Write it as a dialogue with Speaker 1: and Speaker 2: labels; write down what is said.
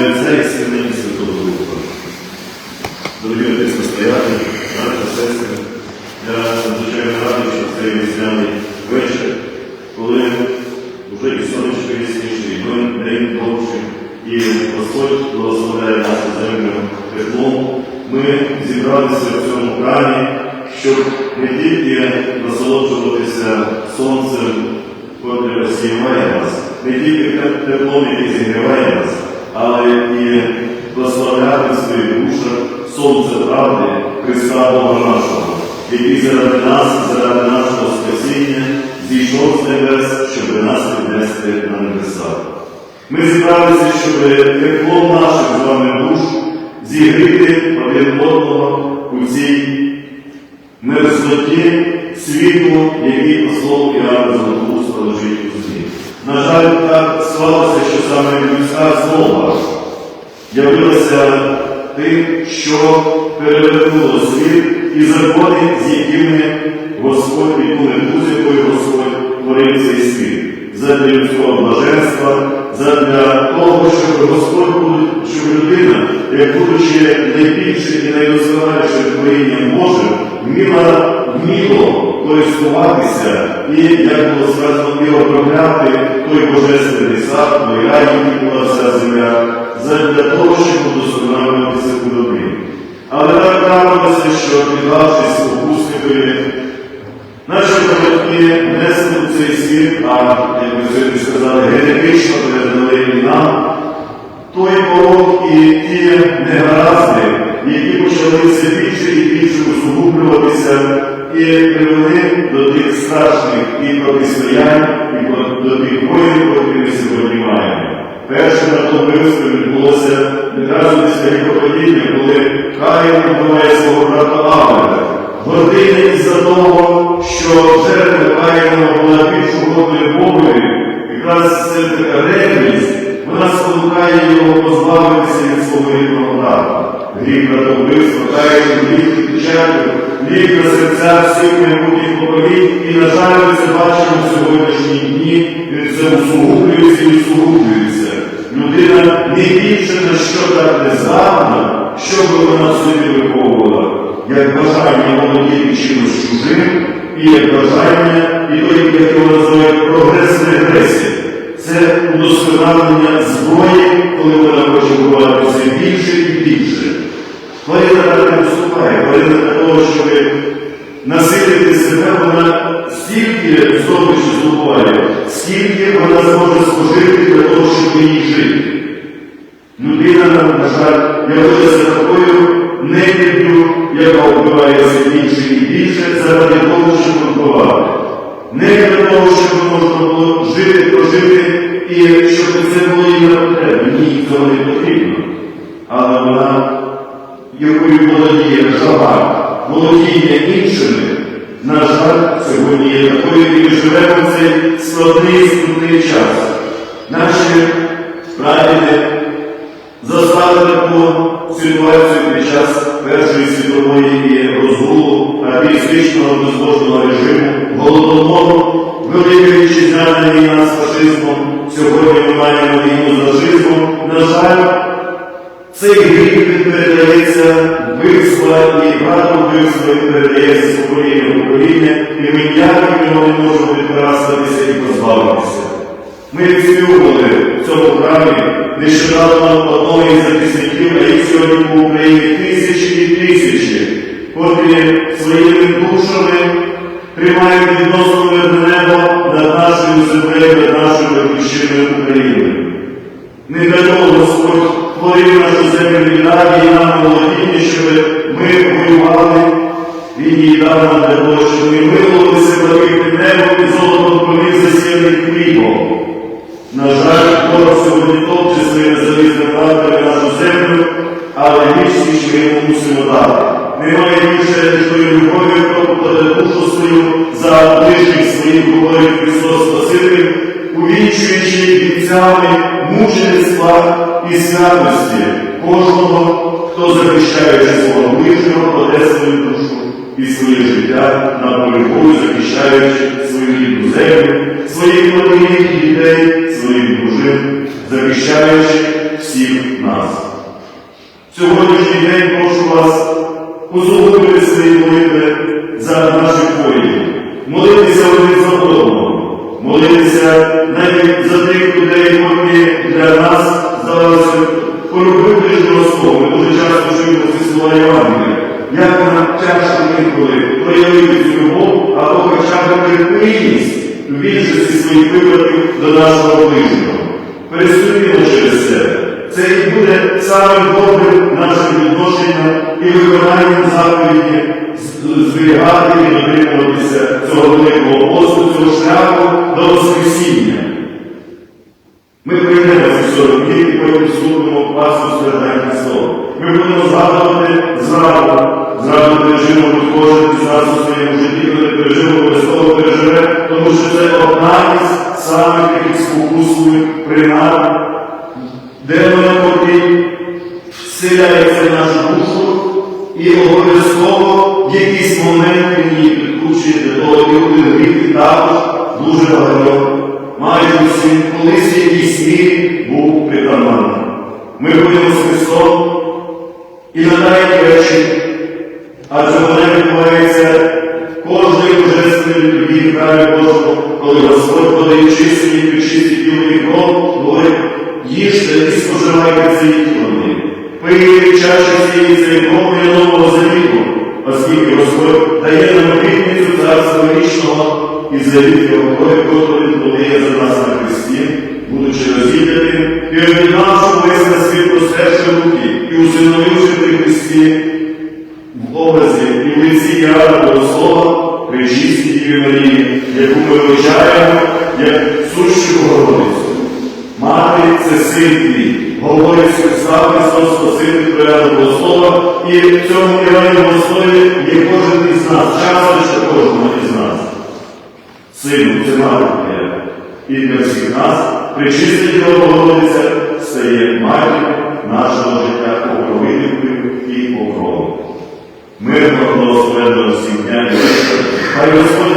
Speaker 1: ім'я Отця і Святого Духа. Дорогі отець настоятель, браття, сестри, я надзвичайно радий, що цей весняний вечір, коли вже і сонечко ясніше, і день- довший, і Господь благословляє нашу землю теплом, ми зібралися в цьому храмі, щоб не тільки насолоджуватися сонцем, котре осіюває нас, не тільки теплом, який зігріває нас, але і прославляти в душах сонце правди Христа Бога нашого, який заради нас, заради нашого спасіння зійшов з небес, щоб нас піднести на небеса. Ми зібралися, щоб теплом наших з вами душ зігріти один одного у цій мерзлоті світу, який по слову Іоанна Золотоуста лежить у землі. На жаль, так склалося, що саме людська злоба явилася тим, що перевернуло світ і закони, з якими Господь відбули з якою Господь творив цей світ. Задля людського блаженства, задля того, щоб Господь, щоб людина, як будучи найбільшим і найдосконалішим творінням Божим, вміла вміло користуватися і, як було сказано, і обробляти той божественний сад, той рай, який була вся земля, задля того, щоб удосконалюватися у добрі. Але так трапилося, що піддавшись спокусникові, Наші батьки несли у цей світ, а як ми сьогодні сказали, генетично передали і нам той порог і ті негаразди, які почали все більше і більше усугублюватися і привели до тих страшних і протистоянь, і до тих воїн, які ми сьогодні маємо. Перше на тому відбулося відразу після гріхопадіння, коли Каїн вбиває свого брата Авеля. Гординя із-за того, що жертва Каїна була більш угодною Богові, якраз ревність, вона спонукає його позбавитися від свого рідного брата. Гріх братовбивства, Каїн, гріх відпечаток, гріх на серця всіх майбутніх поколінь, і, на жаль, ми це бачимо в сьогоднішні дні, це усугублюється і усугублюється. Людина не більше на що так не здатна, що би вона собі виховувала, як бажання володіти чимось чужим, і як бажання, і то, як його називають прогрес-регресія. Це удосконалення зброї, коли вона хоче бувати все більше і більше. Тварина так не поступає, тварина для того, щоб насилити себе, вона стільки здобичі здобуває, скільки вона зможе спожити для того, щоб її жити. Людина, на жаль, явилася такою небідню, яка вбиває все більше і більше заради того, щоб вбивати. Не для того, щоб можна було жити, прожити, і щоб це було їй на потребі. Ні, цього не потрібно. Але вона, якою володіє жага, володіння іншими, на жаль, сьогодні є такою, і ми живемо в цей складний скрутний час. Наші прадіди застали таку ситуацію під час Першої світової і розгулу атеїстичного безбожного режиму, голодомору, Велика вітчизняна війна з фашизмом, сьогодні ми маємо війну з нацизмом. На жаль, цей гріх передається вбивства і брат вбивства передається з покоління в покоління, і ми ніяк від нього не можемо відкрастатися і позбавитися. Ми відспівували в цьому храмі нещодавно одного із захисників, а їх сьогодні по Україні тисячі і тисячі, котрі своїми душами тримають відносно нашою землею, нашою батьківщиною Україною. Не для того Господь творив нашу землю і віддав і нам володіння, щоб ми воювали. Він їй дав нам для того, щоб ми виловилися блакитним небом і золотом полів засіяний хлібом. На жаль, ворог сьогодні топче своїми залізними правдами нашу землю, але вічність ми йому мусимо дати. Немає більше тої любові, хто покладе душу свою за ближніх своїх, говорить Христос Спаситель, увінчуючи вінцями мучеництва і святості кожного, хто захищаючи свого ближнього, кладе свою душу і своє життя на полі бою, захищаючи свою рідну землю, своїх і дітей, своїх дружин, захищаючи всіх нас. Сьогоднішній день прошу вас узгодити свої молитви за наших воїнів, молитися один за одного, молитися навіть за тих людей, які для нас здавалося поробити жорстоко. Ми дуже часто чуємо ці слова Євангелія. Як нам тяжко інколи проявити цю любов, або хоча б терпимість в більшості своїх випадків до нашого ближнього. Переступімо через це. Це і буде самим добрим нашим відношенням і виконанням заповіді зберігати і дотримуватися момент він її підкручує для того, і один гріх також дуже багато. Майже усім колись в якійсь мірі був притаманний. Ми будемо з Христом і надаємо речі, адже вона відбувається кожної божественної в храмі Божому, коли Господь подає чисті і чисті тіло і кров, говорить, їжте і споживайте цієї тіло. Пийте чаші цієї цієї Господь дає нам обітницю царства вічного і завіт його крові, котру він подає за нас на Христі, будучи розділяним, і об'єднавши весь на світ простерши руки і усиновивши при Христі в образі і в лиці Яра Богослова, при чистій Марії, яку ми вивчаємо як сущу Богородицю. Мати це син твій, говорить Христа Христос, Спаситель Трояна Богослова, і в цьому Івані Богослові є кожен із нас, часто ще кожного із нас. Сину, це мати. І для всіх нас причисте Діва Богородиця стає матір нашого життя покровителькою і покровом. Мирно благословенно всіх дня і вечора. Хай Господь